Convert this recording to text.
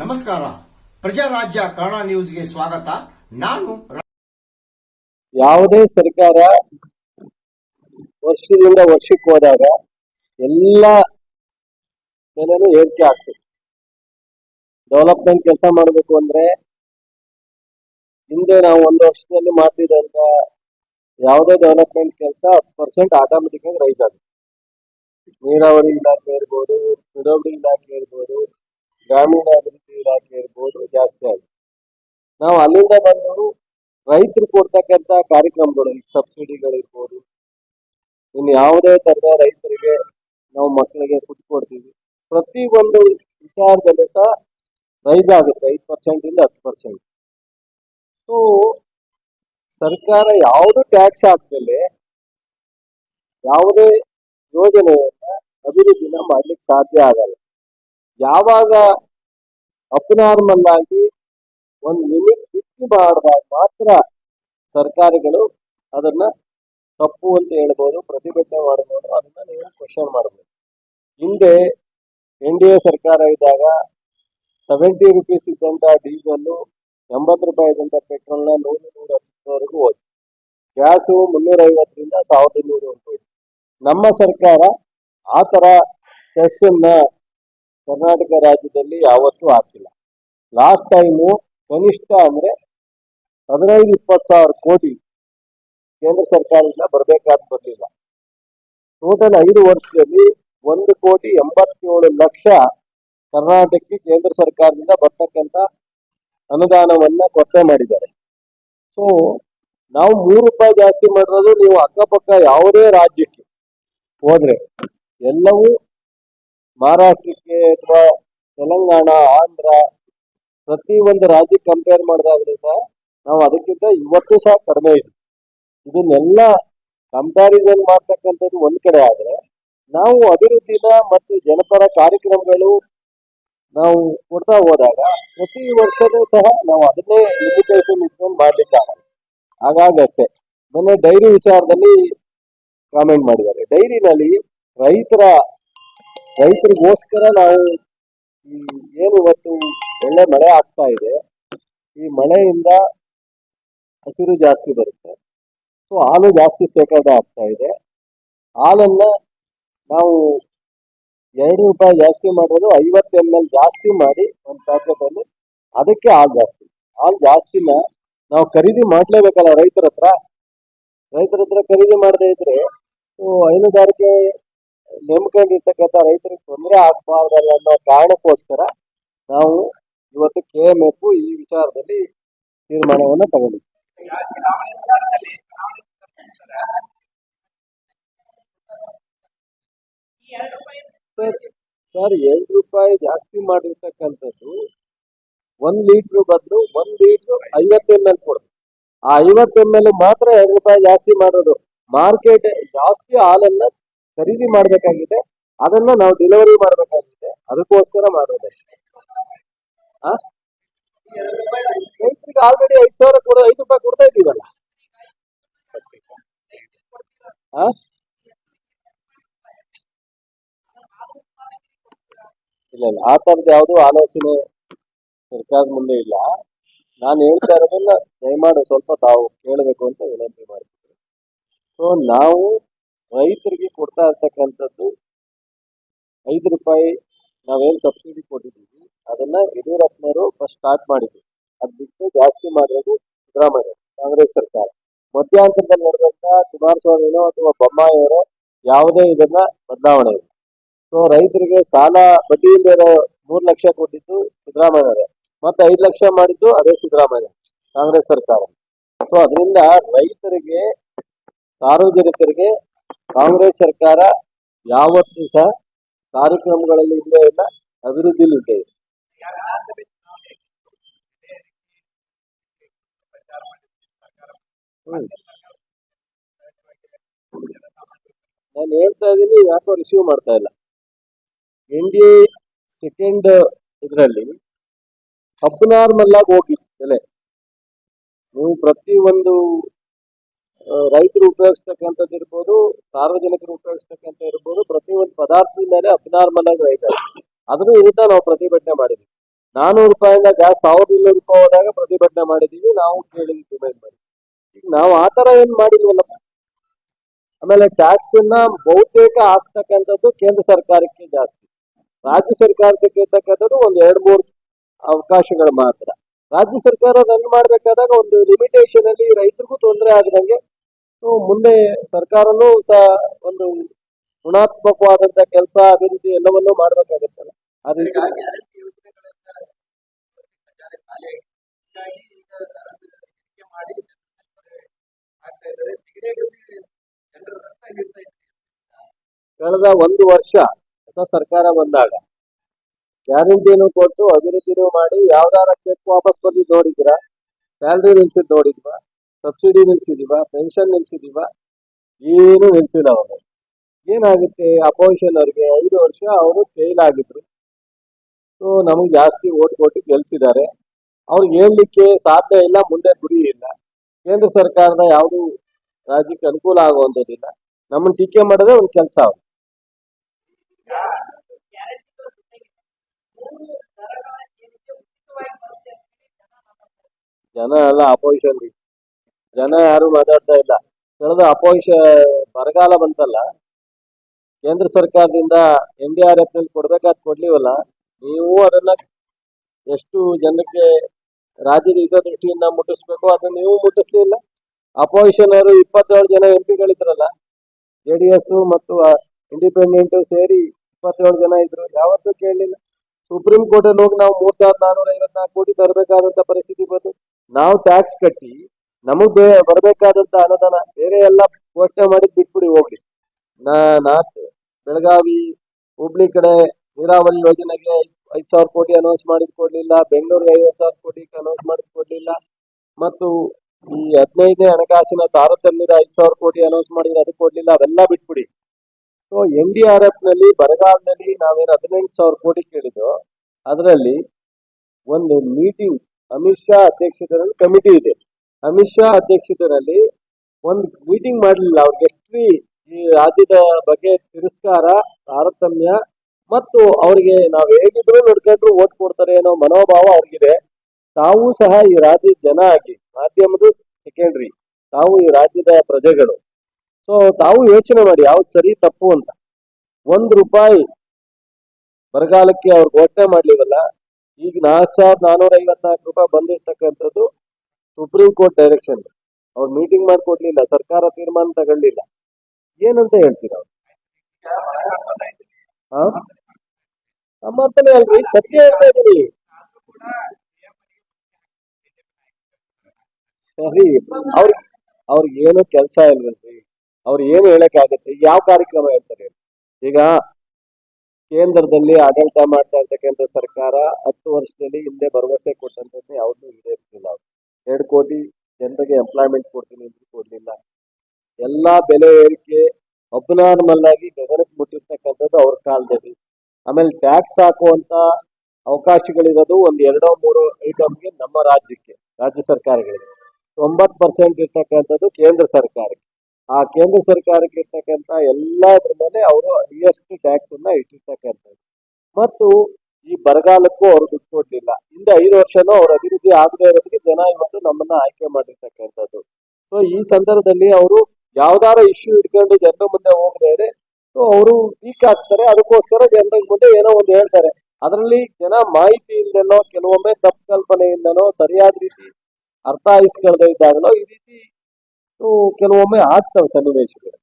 ನಮಸ್ಕಾರ. ಪ್ರಜಾರಾಜ್ಯ ಕನ್ನಡ ನ್ಯೂಸ್ಗೆ ಸ್ವಾಗತ. ನಾನು ಯಾವುದೇ ಸರ್ಕಾರ ವರ್ಷದಿಂದ ವರ್ಷಕ್ಕೆ ಹೋದಾಗ ಎಲ್ಲ ಏನೇನು ಏರಿಕೆ ಆಗ್ತದೆ. ಡೆವಲಪ್ಮೆಂಟ್ ಕೆಲಸ ಮಾಡಬೇಕು ಅಂದ್ರೆ ಹಿಂದೆ ನಾವು ಒಂದು ವರ್ಷದಲ್ಲಿ ಮಾಡ್ತಿದ್ದಂತ ಯಾವುದೇ ಡೆವಲಪ್ಮೆಂಟ್ ಕೆಲಸ ಹತ್ತು ಪರ್ಸೆಂಟ್ ಆಟೋಮೆಟಿಕ್ ಆಗಿ ರೈಸ್ ಆಗುತ್ತೆ. ನೀರಾವರಿ ಇಲಾಖೆ ಇರ್ಬೋದು ಪಿಡಬ್ಲ್ಯೂ ಇಲಾಖೆ ಇರ್ಬೋದು ಗ್ರಾಮೀಣಾಭಿವೃದ್ಧಿ ಇಲಾಖೆ ಇರ್ಬೋದು ಜಾಸ್ತಿ ಆಗುತ್ತೆ. ನಾವು ಅಲ್ಲಿಂದ ಬಂದು ರೈತರು ಕೊಡ್ತಕ್ಕಂಥ ಕಾರ್ಯಕ್ರಮಗಳು ಸಬ್ಸಿಡಿಗಳಿರ್ಬೋದು ಇನ್ನು ಯಾವುದೇ ತರದ ರೈತರಿಗೆ ನಾವು ಮಕ್ಕಳಿಗೆ ಫುಡ್ ಕೊಡ್ತೀವಿ. ಪ್ರತಿ ಒಂದು ವಿಚಾರದಲ್ಲೂ ಸಹ ರೈಸ್ ಆಗುತ್ತೆ, ಐದು ಪರ್ಸೆಂಟ್ ಇಂದ ಹತ್ತು ಪರ್ಸೆಂಟ್ ಸೊ ಸರ್ಕಾರ ಯಾವುದು ಟ್ಯಾಕ್ಸ್ ಹಾಕ್ಮೇಲೆ ಯಾವುದೇ ಯೋಜನೆಯನ್ನ ಅಭಿವೃದ್ಧಿನ ಮಾಡ್ಲಿಕ್ಕೆ ಸಾಧ್ಯ ಆಗಲ್ಲ. ಯಾವಾಗ ಅಪ್ನಾರ್ಮಲ್ ಆಗಿ ಒಂದು ಲಿಮಿಟ್ ಬಿಟ್ಟು ಮಾಡಿದಾಗ ಮಾತ್ರ ಸರ್ಕಾರಗಳು ಅದನ್ನ ತಪ್ಪು ಅಂತ ಹೇಳ್ಬೋದು, ಪ್ರತಿಭಟನೆ ಮಾಡ್ಬೋದು ಅದನ್ನ ನೀವು ಕ್ವಶನ್ ಮಾಡ್ಬೋದು. ಹಿಂದೆ ಎನ್ ಡಿ ಎ ಸರ್ಕಾರ ಇದ್ದಾಗ ಸೆವೆಂಟಿ ರುಪೀಸ್ ಇದ್ದಂತ ಡೀಸೆಲ್ ಎಂಬತ್ತು ರೂಪಾಯಿ ಇದ್ದಂತ ಪೆಟ್ರೋಲ್ನ ನೂರು ನೂರ ಹತ್ತರವರೆಗೂ ಹೋಯ್ತು. ಗ್ಯಾಸು ಮುನ್ನೂರ ಐವತ್ತರಿಂದ ಸಾವಿರದ ಇನ್ನೂರು ಅಂತ ಹೋಯ್ತು. ನಮ್ಮ ಸರ್ಕಾರ ಆ ಥರ ಸೆಸ್ಸನ್ನ ಕರ್ನಾಟಕ ರಾಜ್ಯದಲ್ಲಿ ಯಾವತ್ತೂ ಹಾಕಿಲ್ಲ. ಲಾಸ್ಟ್ ಟೈಮು ಕನಿಷ್ಠ ಅಂದ್ರೆ ಹದಿನೈದು ಇಪ್ಪತ್ತು ಸಾವಿರ ಕೋಟಿ ಕೇಂದ್ರ ಸರ್ಕಾರದಿಂದ ಬರಬೇಕಾದ ಬರಲಿಲ್ಲ. ಟೋಟಲ್ ಐದು ವರ್ಷದಲ್ಲಿ ಒಂದು ಕೋಟಿ ಎಂಬತ್ತೇಳು ಲಕ್ಷ ಕರ್ನಾಟಕಕ್ಕೆ ಕೇಂದ್ರ ಸರ್ಕಾರದಿಂದ ಬರ್ತಕ್ಕಂಥ ಅನುದಾನವನ್ನ ಕೊರತೆ ಮಾಡಿದ್ದಾರೆ. ಸೊ ನಾವು ಮೂರು ರೂಪಾಯಿ ಜಾಸ್ತಿ ಮಾಡಿರೋದು ನೀವು ಅಕ್ಕಪಕ್ಕ ಯಾವುದೇ ರಾಜ್ಯಕ್ಕೆ ಹೋದ್ರೆ ಎಲ್ಲವೂ ಮಹಾರಾಷ್ಟ್ರಕ್ಕೆ ಅಥವಾ ತೆಲಂಗಾಣ, ಆಂಧ್ರ ಪ್ರತಿ ಒಂದು ರಾಜ್ಯಕ್ಕೆ ಕಂಪೇರ್ ಮಾಡಿದಾಗ್ರಿಂದ ನಾವು ಅದಕ್ಕಿಂತ ಇವತ್ತು ಸಹ ಕಡಿಮೆ ಇದೆ. ಇದನ್ನೆಲ್ಲ ಕಂಪ್ಯಾರಿಸನ್ ಮಾಡ್ತಕ್ಕಂಥದ್ದು ಒಂದ್ ಕಡೆ ಆದ್ರೆ ನಾವು ಅಭಿವೃದ್ಧಿನ ಮತ್ತು ಜನಪರ ಕಾರ್ಯಕ್ರಮಗಳು ನಾವು ಕೊಡ್ತಾ ಹೋದಾಗ ಪ್ರತಿ ವರ್ಷನೂ ಸಹ ನಾವು ಅದನ್ನೇ ಲಿಮಿಟೇಷನ್ ಇಟ್ಕೊಂಡು ಮಾಡ್ಲಿಕ್ಕೆ ಆಗಲ್ಲ ಹಾಗಾಗತ್ತೆ. ಮೊನ್ನೆ ಡೈರಿ ವಿಚಾರದಲ್ಲಿ ಕಾಮೆಂಟ್ ಮಾಡಿದ್ದಾರೆ. ಡೈರಿನಲ್ಲಿ ರೈತರ, ರೈತರಿಗೋಸ್ಕರ ನಾವು ಈ ಏನು ಇವತ್ತು ಒಳ್ಳೆ ಮಳೆ ಆಗ್ತಾ ಇದೆ. ಈ ಮಳೆಯಿಂದ ಹಸಿರು ಜಾಸ್ತಿ ಬರುತ್ತೆ. ಸೊ ಹಾಲು ಜಾಸ್ತಿ ಶೇಖರಣೆ ಆಗ್ತಾ ಇದೆ. ಹಾಲನ್ನ ನಾವು ಎರಡು ರೂಪಾಯಿ ಜಾಸ್ತಿ ಮಾಡೋದು ಐವತ್ತು ಎಂ ಎಲ್ ಜಾಸ್ತಿ ಮಾಡಿ ಒಂದು ಪ್ಯಾಕೆಟ್ ಅಲ್ಲಿ ಅದಕ್ಕೆ ಹಾಲು ಜಾಸ್ತಿ. ಹಾಲು ಜಾಸ್ತಿನ ನಾವು ಖರೀದಿ ಮಾಡ್ಲೇಬೇಕಲ್ಲ ರೈತರ ಹತ್ರ. ರೈತರ ಹತ್ರ ಖರೀದಿ ಮಾಡದೇ ಇದ್ರೆ ಹೈನುಗಾರಿಕೆ ನೆಮ್ಕೊಂಡಿರ್ತಕ್ಕಂಥ ರೈತರಿಗೆ ತೊಂದರೆ ಆಗಬಾರ್ದಲ್ಲ ಅನ್ನೋ ಕಾರಣಕ್ಕೋಸ್ಕರ ನಾವು ಇವತ್ತು ಕೆ ಎಂ ಎಫ್ ಈ ವಿಚಾರದಲ್ಲಿ ತೀರ್ಮಾನವನ್ನು ತಗೊಂಡಿದ್ದೀವಿ ಸರ್ ಸರ್, ಎರಡು ರೂಪಾಯಿ ಜಾಸ್ತಿ ಮಾಡಿರ್ತಕ್ಕಂಥದ್ದು ಒಂದ್ ಲೀಟರ್ ಬದಲು ಒಂದ್ ಲೀಟರ್ ಐವತ್ತು ಎಂ ಎಲ್ ಕೊಡ್ಬೇಕು ಆ ಐವತ್ತು ಎಂ ಎಲ್ ಮಾತ್ರ ಎರಡು ರೂಪಾಯಿ ಜಾಸ್ತಿ ಮಾಡೋದು. ಮಾರ್ಕೆಟ್ ಜಾಸ್ತಿ ಹಾಲನ್ನ ಖರೀದಿ ಮಾಡ್ಬೇಕಾಗಿದೆ. ಅದನ್ನ ನಾವು ಡೆಲಿವರಿ ಮಾಡ್ಬೇಕಾಗಿದೆ. ಅದಕ್ಕೋಸ್ಕರ ಮಾಡೋದಷ್ಟೇ ಆ? ರೈತರಿಗೆ ಆಲ್ರೆಡಿ ಐದು ಸಾವಿರ ಕೊಡ, ಐದು ರೂಪಾಯಿ ಕೊಡ್ತಾ ಇದೀವಲ್ಲ? ಇಲ್ಲ ಇಲ್ಲ. ಆ ಥರದ್ದು ಯಾವುದೂ ಆಲೋಚನೆ ಸರ್ಕಾರದ ಮುಂದೆ ಇಲ್ಲ. ನಾನು ಹೇಳ್ತಾ ಇರೋದನ್ನ ದಯಮಾಡಿ ಸ್ವಲ್ಪ ತಾವು ಕೇಳಬೇಕು ಅಂತ ವಿನಂತಿ ಮಾಡ್ತೀನಿ ಸೊ ನಾವು ರೈತರಿಗೆ ಕೊಡ್ತಾ ಇರ್ತಕ್ಕಂಥದ್ದು ಐದು ರೂಪಾಯಿ ನಾವೇನ್ ಸಬ್ಸಿಡಿ ಕೊಟ್ಟಿದ್ದೀವಿ. ಅದನ್ನ ಯಡಿಯೂರಪ್ಪನವರು ಫಸ್ಟ್ ಸ್ಟಾರ್ಟ್ ಮಾಡಿದ್ವಿ ಅದು ಬಿಟ್ಟು ಜಾಸ್ತಿ ಮಾಡಿರೋದು ಸಿದ್ದರಾಮಯ್ಯ ಕಾಂಗ್ರೆಸ್ ಸರ್ಕಾರ. ಮಧ್ಯಾಂತರದಲ್ಲಿ ನಡೆದಂತ ಕುಮಾರಸ್ವಾಮಿನೋ ಅಥವಾ ಬೊಮ್ಮಾಯಿಯವರೋ ಯಾವುದೇ ಇದನ್ನ ಬದಲಾವಣೆ ಇಲ್ಲ. ಸೊ ರೈತರಿಗೆ ಸಾಲ, ಬಡ್ಡಿ ಇಲ್ಲದೆ ಮೂರ್ ಲಕ್ಷ ಕೊಟ್ಟಿದ್ದು ಸಿದ್ದರಾಮಯ್ಯ ಮತ್ತೆ ಐದು ಲಕ್ಷ ಮಾಡಿದ್ದು ಅದೇ ಸಿದ್ದರಾಮಯ್ಯ, ಕಾಂಗ್ರೆಸ್ ಸರ್ಕಾರ. ಸೊ ಅದರಿಂದ ರೈತರಿಗೆ, ಸಾರ್ವಜನಿಕರಿಗೆ ಕಾಂಗ್ರೆಸ್ ಸರ್ಕಾರ ಯಾವತ್ತೂ ಸಹ ಕಾರ್ಯಕ್ರಮಗಳಲ್ಲಿ ಇಲ್ಲೇ ಇಲ್ಲ ಅಭಿವೃದ್ಧಿಲಿ ಇದೆ. ನಾನು ಹೇಳ್ತಾ ಇದ್ದೀನಿ, ಯಾಕೋ ರಿಸೀವ್ ಮಾಡ್ತಾ ಇಲ್ಲ. ಎನ್ ಡಿ ಸೆಕೆಂಡ್ ಇದರಲ್ಲಿ ಅಬ್ನಾರ್ಮಲ್ ಆಗಿ ಹೋಗಿತ್ತು ಬೆಲೆ. ನೀವು ಪ್ರತಿ ಒಂದು ರೈತರು ಉಪಯೋಗಿಸ್ತಕ್ಕಂಥದ್ದು ಇರ್ಬೋದು, ಸಾರ್ವಜನಿಕರು ಉಪಯೋಗಿಸ್ತಕ್ಕಂಥ ಇರ್ಬೋದು ಪ್ರತಿಯೊಂದು ಪದಾರ್ಥದ ಮೇಲೆ ಅಬ್ನಾರ್ಮಲ್ ಆಗಿ ರೈತ ಅದನ್ನು ವಿರುದ್ಧ ನಾವು ಪ್ರತಿಭಟನೆ ಮಾಡಿದ್ವಿ. ನಾನೂರು ರೂಪಾಯಿಂದ ಗ್ಯಾಸ್ ಸಾವಿರದ ಇನ್ನೂರು ರೂಪಾಯಿ ಹೋದಾಗ ಪ್ರತಿಭಟನೆ ಮಾಡಿದೀವಿ ನಾವು ಕೇಳಿದ್ವಿ ಡಿಮ್ಯಾಂಡ್ ಮಾಡಿ ಈಗ ನಾವು ಆ ಥರ ಏನು ಮಾಡಿಲ್ವಲ್ಲಪ್ಪ ಆಮೇಲೆ ಟ್ಯಾಕ್ಸ್ ಅನ್ನ ಬಹುತೇಕ ಹಾಕ್ತಕ್ಕಂಥದ್ದು ಕೇಂದ್ರ ಸರ್ಕಾರಕ್ಕೆ ಜಾಸ್ತಿ. ರಾಜ್ಯ ಸರ್ಕಾರಕ್ಕೆ ಇರ್ತಕ್ಕಂಥದ್ದು ಒಂದು ಎರಡು ಮೂರು ಅವಕಾಶಗಳು ಮಾತ್ರ. ರಾಜ್ಯ ಸರ್ಕಾರ ರನ್ ಮಾಡ್ಬೇಕಾದಾಗ ಒಂದು ಲಿಮಿಟೇಷನ್ ಅಲ್ಲಿ ರೈತರಿಗೂ ತೊಂದರೆ ಆಗದಂಗೆ ಮುಂದೆ ಸರ್ಕಾರನೂ ಒಂದು ಋಣಾತ್ಮಕವಾದಂತ ಕೆಲಸ ಅಭಿವೃದ್ಧಿ ಎಲ್ಲವನ್ನೂ ಮಾಡ್ಬೇಕಾಗತ್ತಲ್ಲ ಕಳೆದ ಒಂದು ವರ್ಷ ಸರ್ಕಾರ ಬಂದಾಗ ಗ್ಯಾರಂಟಿನೂ ಕೊಟ್ಟು ಅಭಿವೃದ್ಧಿನೂ ಮಾಡಿ ಯಾವ್ದಾರ ಚೆಕ್ ವಾಪಸ್ ಬಂದು ನೋಡಿದ್ರ ಸ್ಯಾಲ್ರಿ ನಿಲ್ಸಿದ್ ನೋಡಿದ್ವಾ ಸಬ್ಸಿಡಿ ನಿಲ್ಸಿದೀವ ಪೆನ್ಷನ್ ನಿಲ್ಸಿದೀವ ಏನು ನಿಲ್ಸಿಲ್ಲ ಅವರು. ಏನಾಗುತ್ತೆ ಅಪೋಸಿಷನ್ ಅವ್ರಿಗೆ? ಐದು ವರ್ಷ ಅವರು ಫೇಲ್ ಆಗಿದ್ರು. ಸೊ ನಮಗೆ ಜಾಸ್ತಿ ಓಟ್ ಕೊಟ್ಟು ಗೆಲ್ಸಿದ್ದಾರೆ. ಅವ್ರಿಗೆ ಹೇಳ್ಲಿಕ್ಕೆ ಸಾಧ್ಯ ಇಲ್ಲ, ಮುಂದೆ ಗುರಿ ಇಲ್ಲ. ಕೇಂದ್ರ ಸರ್ಕಾರದ ಯಾವುದು ರಾಜ್ಯಕ್ಕೆ ಅನುಕೂಲ ಆಗುವಂಥದ್ದಿಲ್ಲ. ನಮ್ಮನ್ನು ಟೀಕೆ ಮಾಡಿದ್ರೆ ಒಂದು ಕೆಲಸ ಅವ್ರು ಜನ ಎಲ್ಲ ಅಪೋಸಿಷನ್ ಜನ ಯಾರು ಮಾತಾಡ್ತಾ ಇಲ್ಲ. ಕಳೆದ ಅಪೋಸಿಷ ಬರಗಾಲ ಬಂತಲ್ಲ, ಕೇಂದ್ರ ಸರ್ಕಾರದಿಂದ ಎನ್ ಡಿ ಆರ್ ಎಫ್ನಲ್ಲಿ ಕೊಡ್ಬೇಕಾದ್ ಕೊಡ್ಲಿವಲ್ಲ, ನೀವು ಅದನ್ನ ಎಷ್ಟು ಜನಕ್ಕೆ ರಾಜ್ಯದ ಹಿತದೃಷ್ಟಿಯಿಂದ ಮುಟ್ಟಿಸ್ಬೇಕು, ಅದನ್ನ ನೀವು ಮುಟ್ಟಿಸ್ಲಿಲ್ಲ. ಅಪೋಸಿಷನ್ ಅವರು ಇಪ್ಪತ್ತೇಳು ಜನ ಎಂ ಪಿಗಳಿದ್ರಲ್ಲ ಜೆ ಮತ್ತು ಇಂಡಿಪೆಂಡೆಂಟ್ ಸೇರಿ ಇಪ್ಪತ್ತೇಳು ಜನ ಇದ್ರು. ಯಾವತ್ತೂ ಕೇಳಲಿಲ್ಲ. ಸುಪ್ರೀಂ ಕೋರ್ಟ್ ಅಲ್ಲಿ ಹೋಗಿ ನಾವು ಮೂರ್ ಸಾವಿರದ ನಾನೂರ ಐವತ್ನಾಲ್ಕು ಕೋಟಿ ತರಬೇಕಾದಂತ ಪರಿಸ್ಥಿತಿ ಬಂದು ನಾವು ಟ್ಯಾಕ್ಸ್ ಕಟ್ಟಿ ನಮಗ್ ಬರಬೇಕಾದಂತ ಅನುದಾನ ಬೇರೆ ಎಲ್ಲ ಘೋಷಣೆ ಮಾಡಿ ಬಿಟ್ಬಿಡಿ ಹೋಗ್ಲಿ. ನಾ ಬೆಳಗಾವಿ ಹುಬ್ಳಿ ಕಡೆ ನೀರಾವರಿ ಯೋಜನೆಗೆ ಐದ್ ಸಾವಿರ ಕೋಟಿ ಅನೌನ್ಸ್ ಮಾಡಿದ್ ಕೊಡ್ಲಿಲ್ಲ. ಬೆಂಗಳೂರಿಗೆ ಐವತ್ತು ಸಾವಿರ ಕೋಟಿ ಅನೌನ್ಸ್ ಮಾಡಿದ್ ಕೊಡ್ಲಿಲ್ಲ. ಮತ್ತು ಈ ಹದಿನೈದನೇ ಹಣಕಾಸಿನ ತಾರತಮ್ಯದ ಐದ್ ಸಾವಿರ ಕೋಟಿ ಅನೌನ್ಸ್ ಮಾಡಿದ್ರೆ ಅದು ಕೊಡ್ಲಿಲ್ಲ. ಅವೆಲ್ಲ ಬಿಟ್ಬಿಡಿ. ಸೊ ಎನ್ ಡಿ ಆರ್ ಎಫ್ನಲ್ಲಿ ಬರಗಾಲದಲ್ಲಿ ನಾವೇನು ಹದಿನೆಂಟು ಸಾವಿರ ಕೋಟಿ ಕೇಳಿದ್ದು ಅದರಲ್ಲಿ ಒಂದು ಮೀಟಿಂಗ್ ಅಮಿತ್ ಶಾ ಅಧ್ಯಕ್ಷತೆಯಲ್ಲಿ ಕಮಿಟಿ ಇದೆ. ಅಮಿತ್ ಶಾ ಅಧ್ಯಕ್ಷತೆಯಲ್ಲಿ ಒಂದು ಮೀಟಿಂಗ್ ಮಾಡಲಿಲ್ಲ ಅವ್ರಿಗೆ. ಈ ರಾಜ್ಯದ ಬಗ್ಗೆ ತಿರಸ್ಕಾರ, ತಾರತಮ್ಯ ಮತ್ತು ಅವರಿಗೆ ನಾವು ಹೇಗಿದ್ರು ನಡ್ಕೊಂಡ್ರು ಓಟ್ ಕೊಡ್ತಾರೆ ಅನ್ನೋ ಮನೋಭಾವ ಅವ್ರಿಗಿದೆ. ತಾವು ಸಹ ಈ ರಾಜ್ಯದ ಜನ ಆಗಿ, ಮಾಧ್ಯಮದ ಸೆಕೆಂಡ್ರಿ ತಾವು ಈ ರಾಜ್ಯದ ಪ್ರಜೆಗಳು. ಸೊ ತಾವು ಯೋಚನೆ ಮಾಡಿ, ಯಾವ್ದು ಸರಿ, ತಪ್ಪು ಅಂತ. ಒಂದ್ ರೂಪಾಯಿ ಬರಗಾಲಕ್ಕೆ ಅವ್ರು ಘೋಷಣೆ ಮಾಡ್ಲಿವಲ್ಲ, ಈಗ ನಾಲ್ಕು ಸಾವಿರದ ನಾನೂರ ಐವತ್ನಾಲ್ಕು ರೂಪಾಯಿ ಬಂದಿರ್ತಕ್ಕಂಥದ್ದು ಸುಪ್ರೀಂ ಕೋರ್ಟ್ ಡೈರೆಕ್ಷನ್. ಅವ್ರು ಮೀಟಿಂಗ್ ಮಾಡ್ಕೊಡ್ಲಿಲ್ಲ, ಸರ್ಕಾರ ತೀರ್ಮಾನ ತಗೊಳ್ಳಿಲ್ಲ. ಏನಂತ ಹೇಳ್ತೀರ ಅವ್ರು? ಹಾ? ಸಮರ್ಥನೆ ಅಲ್ರಿ, ಸತ್ಯ ಹೇಳ್ತಾ ಇದೀನಿ ಸರಿ, ಅವ್ರಿಗೆ ಅವ್ರಿಗೆ ಏನು ಕೆಲಸ ಇಲ್ವಲ್ರಿ? ಅವ್ರು ಏನು ಹೇಳಕ್ ಆಗುತ್ತೆ ಯಾವ ಕಾರ್ಯಕ್ರಮ ಹೇಳ್ತಾರೆ? ಈಗ ಕೇಂದ್ರದಲ್ಲಿ ಆಡಳಿತ ಮಾಡ್ತಾ ಇರ್ತಕ್ಕಂಥ ಸರ್ಕಾರ ಹತ್ತು ವರ್ಷದಲ್ಲಿ ಹಿಂದೆ ಭರವಸೆ ಕೊಟ್ಟಂತದ್ದು ಯಾವ್ದು ಈಡೇರಿಸಿಲ್ಲ ಅವ್ರು. ಎರಡು ಕೋಟಿ ಜನರಿಗೆ ಎಂಪ್ಲಾಯ್ಮೆಂಟ್ ಕೊಡ್ತೀನಿ ಅಂತ ಕೊಡ್ಲಿಲ್ಲ. ಎಲ್ಲಾ ಬೆಲೆ ಏರಿಕೆ ಅಬ್ನಾರ್ಮಲ್ ಆಗಿ ಗಗನಕ್ಕೆ ಮುಟ್ಟಿರ್ತಕ್ಕಂಥದ್ದು ಅವ್ರ ಕಾಲದಲ್ಲಿ. ಆಮೇಲೆ ಟ್ಯಾಕ್ಸ್ ಹಾಕುವಂತ ಅವಕಾಶಗಳಿರೋದು ಒಂದ್ ಎರಡೋ ಮೂರು ಐಟಮ್ಗೆ ನಮ್ಮ ರಾಜ್ಯಕ್ಕೆ, ರಾಜ್ಯ ಸರ್ಕಾರಗಳಿಗೆ. ತೊಂಬತ್ ಪರ್ಸೆಂಟ್ ಇರ್ತಕ್ಕಂಥದ್ದು ಕೇಂದ್ರ ಸರ್ಕಾರಕ್ಕೆ. ಆ ಕೇಂದ್ರ ಸರ್ಕಾರಕ್ಕೆ ಇರ್ತಕ್ಕಂಥ ಎಲ್ಲದ್ರ ಮೇಲೆ ಅವರು ಹೈಯೆಸ್ಟ್ ಟ್ಯಾಕ್ಸ್ ಅನ್ನ ಇಟ್ಟಿರ್ತಕ್ಕಂಥದ್ದು. ಮತ್ತು ಈ ಬರಗಾಲಕ್ಕೂ ಅವರು ದುಡ್ಡು ಕೊಡ್ಲಿಲ್ಲ. ಹಿಂದೆ ಐದು ವರ್ಷನೂ ಅವ್ರ ಅಭಿವೃದ್ಧಿ ಆಗದೆ ಇರೋದಕ್ಕೆ ಜನ ಇವತ್ತು ನಮ್ಮನ್ನ ಆಯ್ಕೆ ಮಾಡಿರ್ತಕ್ಕಂಥದ್ದು. ಸೊ ಈ ಸಂದರ್ಭದಲ್ಲಿ ಅವರು ಯಾವ್ದಾರ ಇಶ್ಯೂ ಇಟ್ಕೊಂಡು ಜನರ ಮುಂದೆ ಹೋಗದೆ ಸೊ ಅವರು ವೀಕ್ ಆಗ್ತಾರೆ. ಅದಕ್ಕೋಸ್ಕರ ಜನರ ಮುಂದೆ ಏನೋ ಒಂದು ಹೇಳ್ತಾರೆ. ಅದರಲ್ಲಿ ಜನ ಮಾಹಿತಿ ಇಲ್ಲದೇನೋ ಕೆಲವೊಮ್ಮೆ ತಪ್ಪು ಕಲ್ಪನೆಯಿಂದನೋ, ಸರಿಯಾದ ರೀತಿ ಅರ್ಥ ಇಸ್ಕೊಳ್ದೇ ಇದ್ದಾಗಲೋ ಈ ರೀತಿ ಕೆಲವೊಮ್ಮೆ ಆಗ್ತವೆ ಸನ್ನಿವೇಶಗಳು